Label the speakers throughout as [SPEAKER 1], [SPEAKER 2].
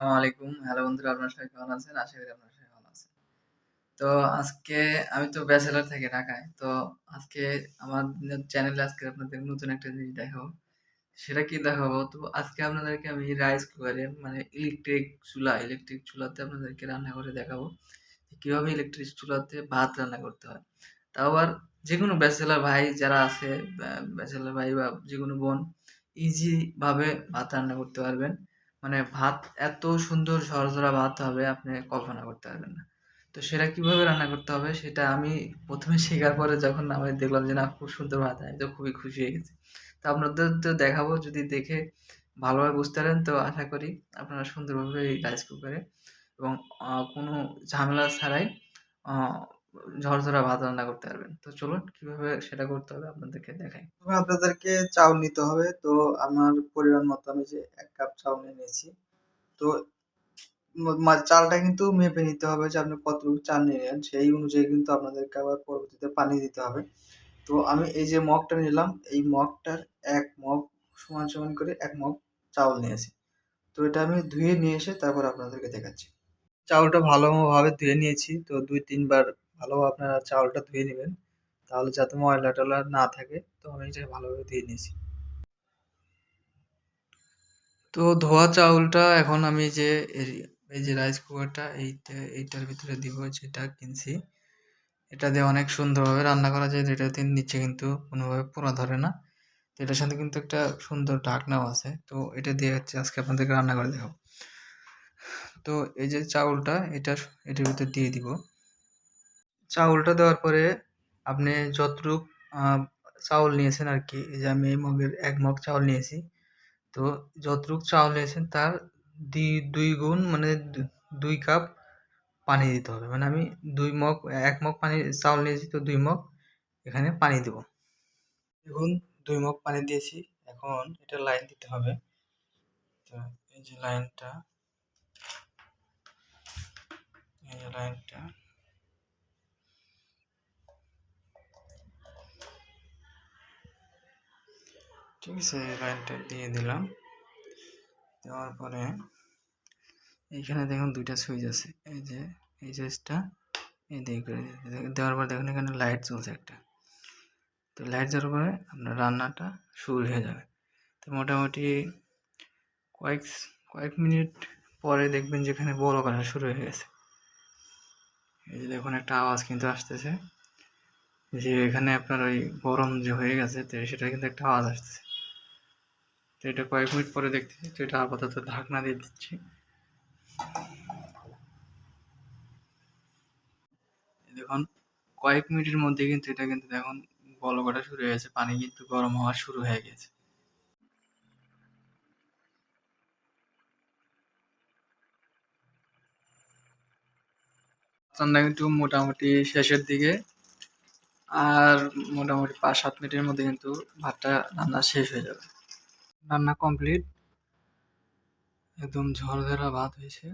[SPEAKER 1] আলাইকুম। হ্যালো বন্ধুরা আপনারা সবাই কেমন আছেন? আশা করি আপনারা সবাই ভালো আছেন। তো আজকে আমি তো ব্যাচেলর থাকি ঢাকায়। তো আজকে আমার চ্যানেলে আজকে আপনাদের নতুন একটা জিনিস দেখাবো। সেটা কি দেখাবো? তো আজকে আপনাদেরকে আমি রাইস কুকারে মানে ইলেকট্রিক চুলা, ইলেকট্রিক চুলাতে আপনাদেরকে রান্না করে দেখাবো। কীভাবে ইলেকট্রিক চুলাতে ভাত রান্না করতে হয়। তাও আবার যেকোনো ব্যাচেলর ভাই যারা আছে, ব্যা ব্যাচেলর ভাই বা যেকোনো বোন ইজি ভাবে ভাত রান্না করতে পারবেন। মানে ভাত এত সুন্দর ঝরঝরা ভাত হবে আপনি কল্পনা করতে পারবেন না। তো সেটা কীভাবে রান্না করতে হবে সেটা আমি প্রথমে শেখার পরে যখন আমি দেখলাম যে না খুব সুন্দর ভাত হয়, তো খুবই খুশি হয়ে গেছি। তো আপনাদের তো দেখাবো যদি দেখে ভালোভাবে বুঝতে পারেন তো আশা করি আপনারা সুন্দরভাবে এই রাইস কুকারে এবং কোনো ঝামেলা ছাড়াই ঝরঝরা ভাত রান্না করতে পারবেন। তো চলুন কীভাবে সেটা করতে হবে আপনাদেরকে দেখাই।
[SPEAKER 2] আপনাদেরকে চাউল নিতে হবে। তো আমার পরিমাণ মতো আমি যে এক কাপ চাউল নিয়ে নিয়েছি। তো চালটা কিন্তু মেপে নিতে হবে যে আপনি কতটুকু চাল নিলেন। সেই অনুযায়ী কিন্তু আপনাদেরকে আবার পরবর্তীতে পানি দিতে হবে। তো আমি এই যে মগটা নিলাম, এই মগটার এক মগ সমান, সমান করে এক মগ চাউল নিয়েছি। তো এটা আমি ধুয়ে নিয়ে এসে তারপর আপনাদেরকে দেখাচ্ছি। চাউলটা ভালোভাবে ধুয়ে নিয়েছি। তো ২-৩ বার ভালোভাবে আপনারা চাউলটা ধুয়ে নেবেন তাহলে যাতে ময়লা-টয়লা না থাকে। তো আমি এটা ভালোভাবে ধুয়ে নিয়েছি। তো ধোয়া চাউলটা এখন আমি যে এই যে রাইস কুকারটা এইটা, এইটার ভিতরে দিব যেটা কিনছি। এটা দিয়ে অনেক সুন্দরভাবে রান্না করা যায় যেটাতে নিচে কিন্তু কোনোভাবে পোড়া ধরে না। তো এটার সাথে কিন্তু একটা সুন্দর ঢাকনাও আছে। তো এটা দিয়ে হচ্ছে আজকে আপনাদেরকে রান্না করে দেখাবো। তো এই যে চাউলটা, এটা, এটার ভিতর দিয়ে দিব। চাউলটা দেওয়ার পরে আপনি যতটুক চাউল নিয়েছেন আরকি, এই যে আমি এই মগের এক মগ চাউল নিয়েছি। তো যতটুক চাউল নিয়েছেন তার দি ২ গুণ মানে দুই কাপ পানি দিতে হবে। মানে আমি দুই মগ এক মগ পানি চাউল নিয়েছি তো দুই মগ এখানে পানি দিব। দেখুন দুই মগ পানি দিয়েছি। এখন এটা লাইন দিতে হবে। তো এই যে লাইনটা এই যে লাইনটা ঠিক আছে? এই লাইনটা দিয়ে দিলাম। দেওয়ার পরে এইখানে দেখুন ২ টা সুইচ আছে। এই যে, এই সুইচটা এদিকে করে দিতে দেওয়ার পর দেখুন এখানে লাইট জ্বলছে একটা। তো লাইট জ্বলার পরে আপনার রান্নাটা শুরু হয়ে যাবে। তো মোটামুটি কয়েক কয়েক মিনিট পরে দেখবেন যে এখানে বলক আসা শুরু হয়ে গেছে। এই যে দেখুন একটা আওয়াজ কিন্তু আসতেছে। যে এখানে আপনার ওই গরম যে হয়ে গেছে, তো সেটা কিন্তু একটা আওয়াজ আসতেছে। এটা কয়েক মিনিট পরে দেখতেছি, তো এটা আপাতত ঢাকনা দিয়ে দিচ্ছি। দেখুন, কয়েক মিনিটের মধ্যে কিন্তু এটা কিন্তু দেখুন বলক ওঠা শুরু হয়ে গেছে। পানি কিন্তু গরম হওয়া শুরু হয়ে গেছে। রান্না কিন্তু মোটামুটি শেষের দিকে। আর মোটামুটি ৫-৭ মিনিটের মধ্যে কিন্তু ভাতটা রান্না শেষ হয়ে যাবে। রান্না কমপ্লিট। একদম ঝরঝরা ভাত হয়েছে।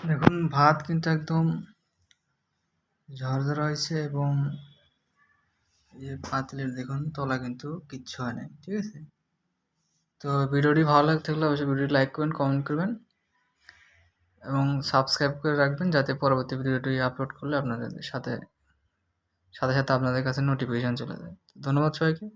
[SPEAKER 2] দেখুন ভাত কিন্তু একদম ঝরঝরা হয়েছে এবং যে পাতিলের দেখুন তলা কিন্তু কিচ্ছু হয় নাই। ঠিক আছে? তো ভিডিওটি ভালো লাগে থাকলে অবশ্যই ভিডিওটি লাইক করবেন, কমেন্ট করবেন এবং সাবস্ক্রাইব করে রাখবেন যাতে পরবর্তী ভিডিওটি আপলোড করলে আপনাদের সাথে সাথে, সাথে আপনাদের কাছে নোটিফিকেশান চলে যায়। ধন্যবাদ সবাইকে।